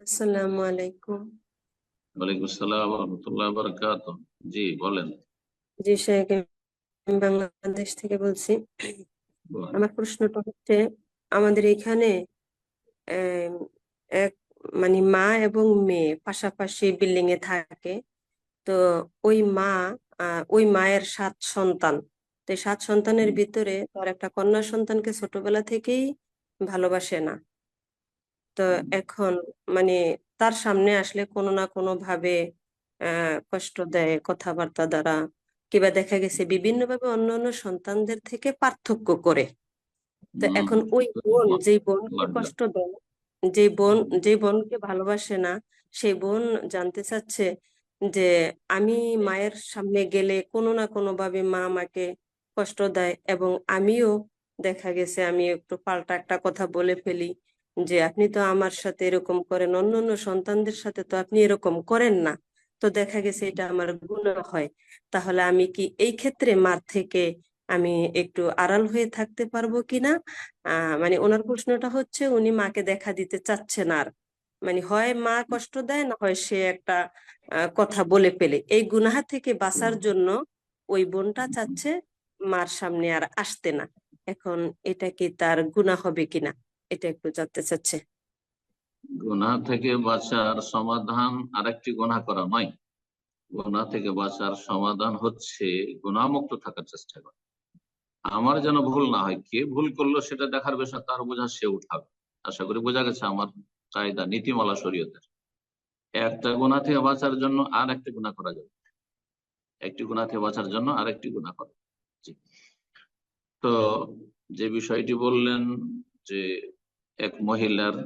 আসসালামু আলাইকুম। ওয়ালাইকুম আসসালাম রহমতুল্লাহ বারাকাত জি বলেন। জি শেখ আমি বাংলাদেশ থেকে বলছি। আমার প্রশ্নটা হচ্ছে আমাদের এখানে এক মানে মা এবং মেয়ে পাশাপাশি বিল্ডিং এ থাকে। তো ওই মা ওই মায়ের সাত সন্তান। তো সাত সন্তানের ভিতরে তার একটা কন্যা সন্তানকে ছোটবেলা থেকেই ভালোবাসে না। তো এখন মানে তার সামনে আসলে কোনো না কোনো ভাবে কষ্ট দেয় কথাবার্তা দ্বারা। কিংবা দেখা গেছে বিভিন্ন ভাবে অন্য সন্তানদের থেকে পার্থক্য করে। তো এখন ওই বোন যে বোনকে লজ্জা। কষ্ট দেয় যে বোন যে বোনকে ভালোবাসে না সেই বোন জানতে চাচ্ছে যে আমি মায়ের সামনে গেলে কোনো না কোনো ভাবে মা আমাকে কষ্ট দেয় এবং আমিও দেখা গেছে আমি একটু পাল্টা একটা কথা বলে ফেলি। যে আপনি তো আমার সাথে এরকম করেন, অন্য অন্য সন্তানদের সাথে তো আপনি এরকম করেন না। তো দেখা গেছে এটা আমার গুনাহ হয়। তাহলে আমি কি এই ক্ষেত্রে মার থেকে আমি একটু আড়াল হয়ে থাকতে পারব কিনা? মানে ওনার প্রশ্নটা হচ্ছে, উনি মাকে দেখা দিতে চাচ্ছেন আর। মানে হয় মা কষ্ট দেয় না হয় সে একটা কথা বলে পেলে এই গুনাহা থেকে বাঁচার জন্য ওই বোনটা চাচ্ছে মার সামনে আর আসতে না। এখন এটা কি তার গুনাহ হবে কিনা? এটা একটু জানতে চাচ্ছে। গুনাহ থেকে বাঁচার সমাধান আরেকটি গুনাহ করা নয়। গুনাহ থেকে বাঁচার সমাধান হচ্ছে গুনাহমুক্ত থাকার চেষ্টা করা। আমার যেন ভুল না হয়, কে ভুল করল সেটা দেখার বিষয়, তার বোঝা সে উঠাবে। আশা করি বোঝা গেছে আমার কায়দা, নীতিমালা, শরীয়তের। একটা গুনাহ থেকে বাঁচার জন্য আর একটি গুনাহ করা যাবে একটি গুনাহ থেকে বাঁচার জন্য আরেকটি গুনাহ করা। জি। তো যে বিষয়টি বললেন যে এক মহিলার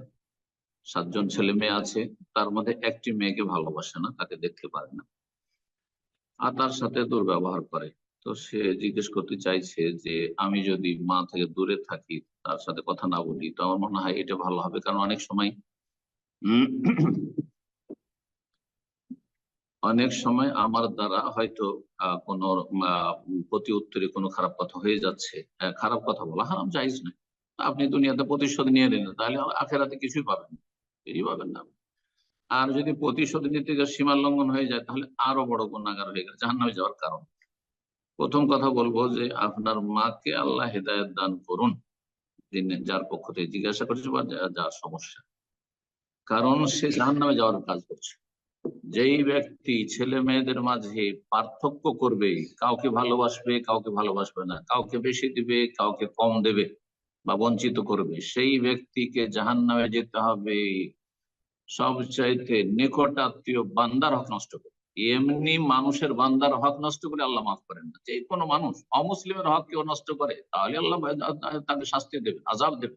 সাতজন ছেলে মেয়ে আছে, তার মধ্যে একটি মেয়েকে ভালোবাসে না, তাকে দেখতে পারে না। আর তার সাথে দুর্ব্যবহার করে। তো সে জিজ্ঞেস করতে চাইছে যে, আমি যদি মা থেকে দূরে থাকি, তার সাথে কথা না বলি, তো আমার মনে হয় এটা ভালো হবে। কারণ অনেক সময় অনেক সময় আমার দ্বারা হয়তো কোনো প্রতি উত্তরে কোনো খারাপ কথা হয়ে যাচ্ছে। খারাপ কথা বলা হারাম, জায়জ নয়। আপনি দুনিয়াতে প্রতিশোধ নিয়ে নিলেন, তাহলে আখেরাতে কিছুই পাবেন কিছুই পাবেন না। আর যদি প্রতিশোধ নিতে গিয়ে সীমা লঙ্ঘন হয়ে যায়, তাহলে আরও বড় গুণাগার হয়ে গেল, জাহান্নামে যাওয়ার কারণ। প্রথম কথা বলব যে আপনার মাকে আল্লাহ হেদায়ত দান করুন যার পক্ষ থেকে জিজ্ঞাসা করছে বা যার সমস্যা। কারণ সে জাহান্নামে যাওয়ার কাজ করছে। যেই ব্যক্তি ছেলে মেয়েদের মাঝে পার্থক্য করবে, কাউকে ভালোবাসবে কাউকে ভালোবাসবে না, কাউকে বেশি দিবে, কাউকে কম দেবে বা বঞ্চিত করবে। সেই ব্যক্তিকে জাহান্নামে যেতে হবে। সবচাইতে নিকট আত্মীয় বান্দার হক নষ্ট করে। এমনি মানুষের বান্দার হক নষ্ট করে আল্লাহ মাফ করেন না। যে কোনো মানুষ অমুসলিমের হক কেউ নষ্ট করে, তাহলে আল্লাহ তাকে শাস্তি দেবে, আজাব দেবে।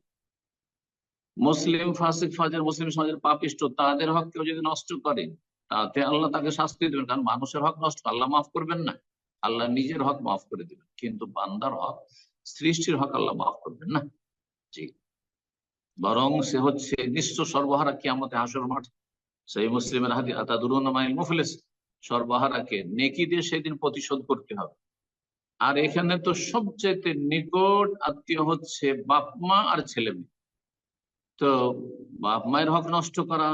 মুসলিম ফাসিক ফাজের, মুসলিম সমাজের পাপিষ্ট তাদের হক কেউ যদি নষ্ট করে, তাতে আল্লাহ তাকে শাস্তি দেবেন। কারণ মানুষের হক নষ্ট, আল্লাহ মাফ করবেন না। আল্লাহ নিজের হক মাফ করে দেবেন। কিন্তু বান্দার হক সৃষ্টির হক আল্লাহ মাফ করবেন না? জি। বরং সে হচ্ছে নিঃস্ব সর্বহারা কিয়ামতে হাসর মাঠ। সেই মুসলিমের হাতে আতাদুরুন মাইল মুফলিস। সর্বহারাকে নেকি দিয়ে সেদিন প্রতিশোধ করতে হবে। আর এখানে তো সবচেয়ে নিকট আত্মীয় হচ্ছে বাপ মা আর ছেলে মেয়ে। তো বাপ মায়ের হক নষ্ট করা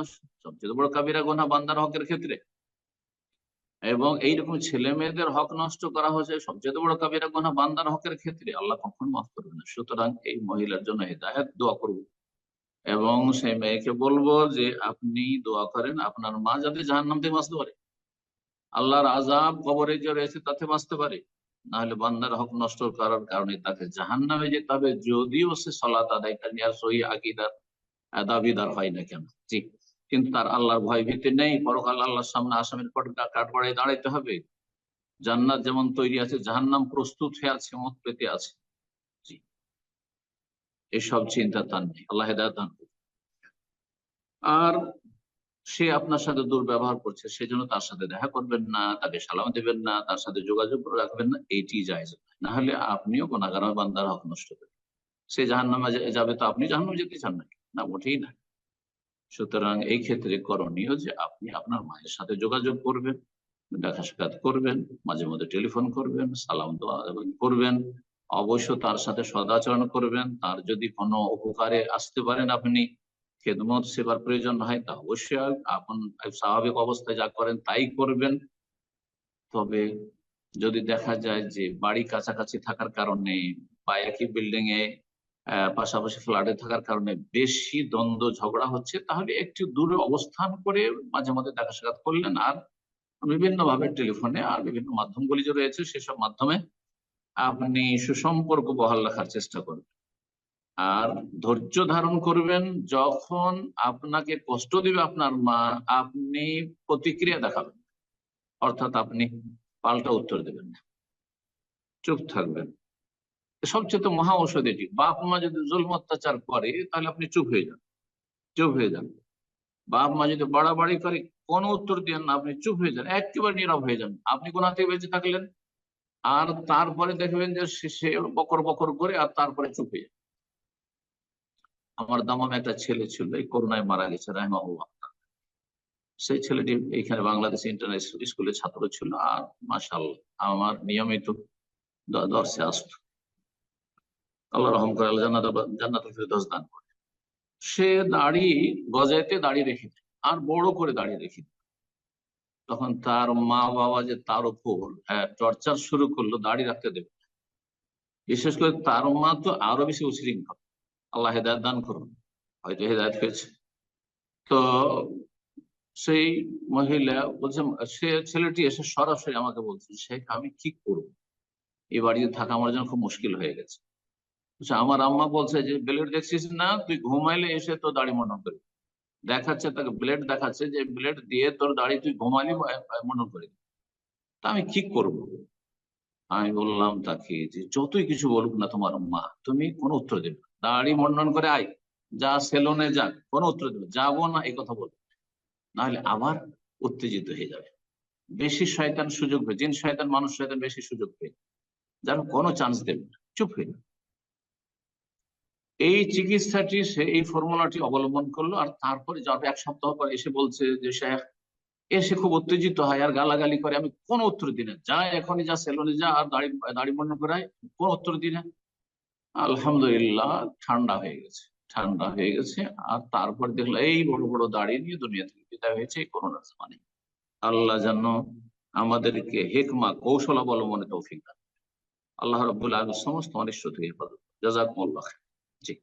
সবচেয়ে বড় কাবিরা গোনা বান্দার হকের ক্ষেত্রে। এবং এইরকম ছেলে মেয়েদের হক নষ্ট করা হয়েছে। সবচেয়ে বড় কাবিরা গোনা বান্দার হকের ক্ষেত্রে। আল্লাহ কখন মাফ করবে না। সুতরাং এই মহিলার জন্য হেদায়ত দোয়া করব। এবং সেই মেয়েকে বলব যে, আপনি দোয়া করেন, আপনার মা যাতে জাহান্নাম থেকে বাঁচতে পারে। আল্লাহর আজাব কবরে যে রয়েছে তাতে বাঁচতে পারে। নাহলে বান্দার হক নষ্ট করার কারণে তাকে জাহান্নামে যেতে হবে। যদিও সে সলাত আদায়কারী আর সহি আকিদার দাবিদার হয় না কেন? জি। কিন্তু তার আল্লাহর ভয় ভীতি নেই। পরকাল আল্লাহর সামনে আসামের কাঠগড়ায় দাঁড়াইতে হবে। জান্নাত যেমন তৈরি আছে, জাহান্নাম প্রস্তুত হয়ে আছে, মত পেতে আছে। এসব চিন্তা তার নেই। আল্লাহ দান আর সে আপনার সাথে দুর্ব্যবহার করছে, সেজন্য তার সাথে দেখা করবেন না, তাকে সালাম দেবেন না, তার সাথে যোগাযোগ রাখবেন না, এইটি যায় না হলে আপনিও কোনাগার বান্দার হক নষ্ট করবেন। সে জাহান্নামে যাবে তো আপনি জাহান্নামে যেতে চান নাকি? না, মোটেই না। সুতরাং এই ক্ষেত্রে করণীয় যে আপনি আপনার মায়ের সাথে যোগাযোগ করবেন দেখা সাক্ষাৎ করবেন, মাঝে মধ্যে টেলিফোন করবেন, সালাম দোয়া করবেন অবশ্য তার সাথে সদাচরণ করবেন। তার যদি কোনো উপকারে আসতে পারেন আপনি, খেদমত সেবার প্রয়োজন হয়, তা অবশ্যই আপন স্বাভাবিক অবস্থায় যা করেন তাই করবেন। তবে যদি দেখা যায় যে বাড়ি কাছাকাছি থাকার কারণে বা একই বিল্ডিং এ পাশাপাশি ফ্ল্যাটে থাকার কারণে বেশি দ্বন্দ্ব, ঝগড়া হচ্ছে, তাহলে একটু দূরে অবস্থান করে মাঝে মাঝে দেখা সাক্ষাৎ করলেন আর বিভিন্ন ভাবে টেলিফোনে আর বিভিন্ন মাধ্যমগুলি যে রয়েছে, সেসব মাধ্যমে আপনি সুসম্পর্ক বহাল রাখার চেষ্টা করবেন। আর ধৈর্য ধারণ করবেন যখন আপনাকে কষ্ট দিবে আপনার মা, আপনি প্রতিক্রিয়া দেখাবেন। অর্থাৎ আপনি পাল্টা উত্তর দেবেন না। চুপ থাকবেন। সবচেয়ে তো মহা ঔষধ এটি। বাপ মা যদি জুলম অত্যাচার করে, তাহলে আপনি চুপ হয়ে যান, চুপ হয়ে যান। বাপ মা যদি বাড়াবাড়ি করে, কোনো উত্তর দেন না, আপনি চুপ হয়ে যান, একেবারে নীরব হয়ে যান। আপনি কোন থেকে বেঁচে থাকলেন। আর তারপরে দেখবেন যে সে- বকর বকর করে, আর তারপরে চুপ হয়ে যায় আমার দামাম একটা ছেলে ছিল, এই করোনায় মারা গেছে, রাহমাহুল্লাহ। সেই ছেলেটি এইখানে বাংলাদেশ ইন্টারন্যাশনাল স্কুলের ছাত্র ছিল, আর মাসাল আমার নিয়মিত দর্শে আসতো। আল্লাহ রহম করে জান্নাত ফেরদৌস দান করে। সে দাড়ি গজাইতে দাড়ি রেখে আর বড় করে দাড়ি রেখে তখন তার মা বাবা যে তার উপর টর্চার শুরু করল, দাড়ি রাখতে দেবে। বিশেষ করে তার মা তো আরও বেশি উশৃঙ্খল। আল্লাহ হেদায়ত দান করুন, হয়তো হেদায়ত হয়েছে তো সেই মহিলা বলছে, সে ছেলেটি এসে সরাসরি আমাকে বলছে, শেখ, আমি কি করব? এই বাড়িতে থাকা আমার জন্য খুব মুশকিল হয়ে গেছে। বলছে, আমার আম্মা বলছে যে ব্লেড দেখছিস না? তুই ঘুমাইলে এসে তো দাড়ি মন্ডন করবি দেখাচ্ছে তাকে ব্লেড দেখাচ্ছে যে ব্লেড দিয়ে তোর দাড়ি তুই ঘুমালি মন্ডন করে। তা আমি কি করব? আমি বললাম তাকে যে যতই কিছু বলুক না তোমার মা তুমি কোনো উত্তর দেবে দাড়ি মন্ডন করে আয় যা সেলুনে যাক কোনো উত্তর দেবে যাব না এই কথা বলবে নাহলে আবার উত্তেজিত হয়ে যাবে। বেশি শয়তান সুযোগ পেয়ে জিন শয়তান মানুষ শয়তান বেশি সুযোগ পেয়ে যেন কোনো চান্স দেবে না। চুপ হয়ে। এই চিকিৎসাটি সে, এই ফর্মুলাটি অবলম্বন করল আর তারপরে যাবে এক সপ্তাহ পর এসে বলছে যে, শেখ, এসে খুব উত্তেজিত হয় আর গালাগালি করে। আমি কোন উত্তর দিই না। যা, এখনই যা সেলুনে যা আর দাড়ি দাড়ি বন্ধ করায় কোন উত্তর দিই না। আলহামদুলিল্লাহ, ঠান্ডা হয়ে গেছে। ঠান্ডা হয়ে গেছে আর তারপর দেখল, এই বড় বড় দাড়ি নিয়ে দুনিয়া থেকে বিদায় হয়েছে, এই করোনার মানে আল্লাহ যেন আমাদেরকে হেকমা কৌশল অবলম্বনে তৌফিক দান আল্লাহ রব্বুল আলম সমস্ত অনিষ্ট থেকে হেফাজত জাজাকুমুল্লাহ জি